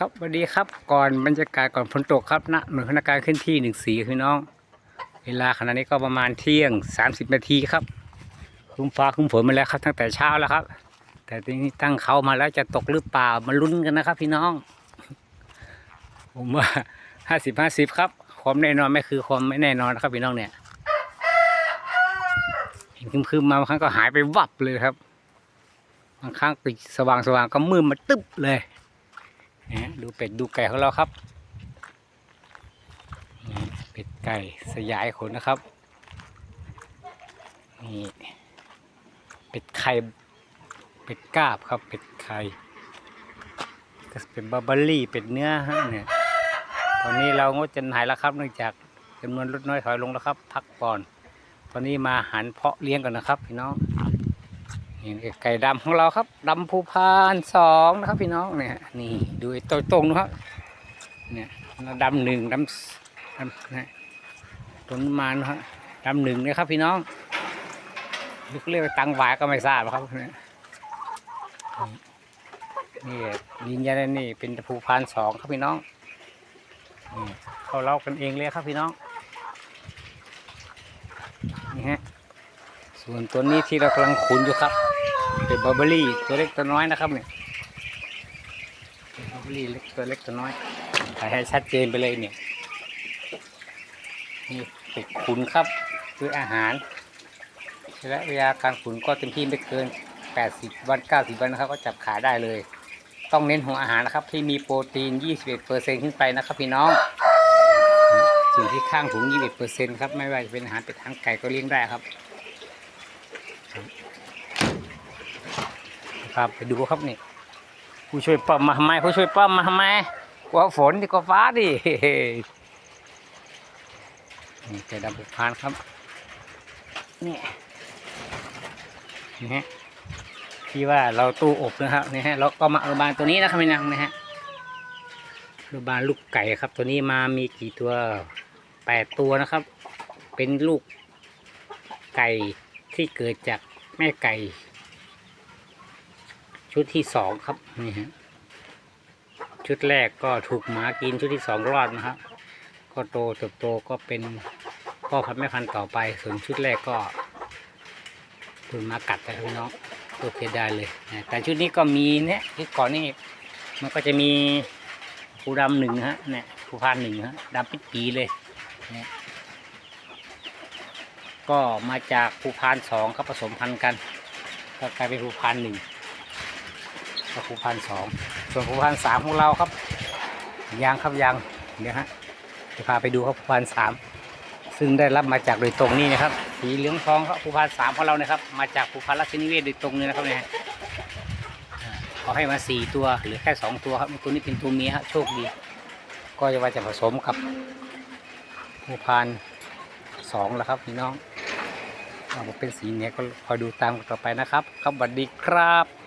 ครับสวัสดีครับก่อนบรรยากาศก่อนฝนตกครับณหน่วยพนักงานขึ้นที่หนึ่งสีพี่น้อง เวลาขณะนี้ก็ประมาณเที่ยง30นาทีครับครึ้มฟ้าครึ้มฝนมาแล้วครับ ตั้งแต่เช้าแล้วครับ แต่ทีนี้ตั้งเขามาแล้วจะตกหรือเปล่ามาลุ้นกันนะครับ พี่น้อง ผมว่าห้าสิบห้าสิบครับความแน่นอนไม่คือความไม่แน่นอนนะครับพี่น้องเนี่ยเห็นครึมๆมาบางครั้งก็หายไปวับเลยครับบางครั้งก็สว่างสว่างก็มืดมาตึ๊บเลย ดูเป็ดดูไก่ของเราครับ เป็ดไก่สยายขนนะครับ นี่เป็ดไข่ เป็ดกาบครับ เป็ดไข่ก็เป็นบาร์บารี่เป็ดเนื้อฮะเนี่ย ตอนนี้เรางดจำหน่ายแล้วครับ เนื่องจากจำนวนลดน้อยถอยลงแล้วครับ พักก่อน ตอนนี้มาหันเพาะเลี้ยงก่อนนะครับพี่น้อง นี่ไก่ดำของเราครับดำภูพานสองนะครับพี่น้องเนี่ยนี่ดูไอ้ตัวตรงนะครับเนี่ยดำหนึ่งดำดำนะต้นมานะฮะดำหนึ่งนะครับพี่น้องเรียกตังหวายก็ไม่ทราบครับเนี่ยนี่ยืนยันนี่เป็นภูพานสองครับพี่น้องเขาเล่ากันเองเลยครับพี่น้องนี่ฮะส่วนตัวนี้ที่เรากำลังขุนอยู่ครับ เป็นบาร์เบอรี่ตัวเล็กตัวน้อยนะครับเนี่ยเป็นบาเบอรี่เล็กตัวเล็กตัวน้อยถ่ายให้ชัดเจนไปเลยเนี่ยนี่เป็ดขุนครับด้วยอาหารและเวลาการขุนก็เต็มที่ไม่เกิน 80 วัน 90 วันนะครับ ก็จับขาได้เลย ต้องเน้นหัวอาหารนะครับ ที่มีโปรตีน 21%ขึ้นไปนะครับพี่น้องสิ่งที่ข้างถุง 21%ครับ ไม่ว่าจะเป็นอาหารเป็ดทางไก่ก็เลี้ยงได้ครับ ครับไปดูครับนี่ ผู้ช่วยปั๊มมาทำไมผู้ช่วยปั๊มมาทำไมกลัวฝนดีกว่าฟ้าดินี่ไก่ดำผูกพานครับนี่นี่ฮะที่ว่าเราตู้อบนะครับนี่ฮะเราก็มาอนุบาลตัวนี้นะครับพี่นังนะฮะอนุบาลลูกไก่ครับ ตัวนี้มามีกี่ตัวแปดตัวนะครับ เป็นลูกไก่ที่เกิดจากแม่ไก่ ชุดที่สองครับนี่ฮะชุดแรกก็ถูกหมากินชุดที่สองรอดนะครับ ก็โตเติบโตก็เป็นพ่อพันธุ์แม่พันธุ์ต่อไปส่วนชุดแรกก็ถูกหมากัดไปพี่น้องตัวเคได้เลยนะแต่ชุดนี้ก็มีเนี่ยที่ก่อนนี่มันก็จะมีภูดำหนึ่งฮะเนี่ยภูพานหนึ่งฮะดำปิดปีเลยเนี่ยก็มาจากภูพานสองครับผสมพันธุ์กันก็กลายเป็นภูพานหนึ่ง ก็ภูพันสองส่วนภูพันสามของเราครับยางครับยางเดี๋ยฮะจะพาไปดูครับภูพันสามซึ่งได้รับมาจากโดยตรงนี่นะครับสีเหลืองทองครับภูพันสามของเรานะครับ มาจากภูพันราชนิเวศโดยตรงเลยนะครับเนี่ยเขาให้มาสี่ตัวหรือแค่สองตัวครับตัวนี้เป็นตัวเมียฮะโชคดี ก็จะว่าจะผสมกับภูพันสองแล้วครับพี่น้องเอาเป็นสีเนี้ยก็คอยดูตามต่อไปนะครับ ครับสวัสดีครับ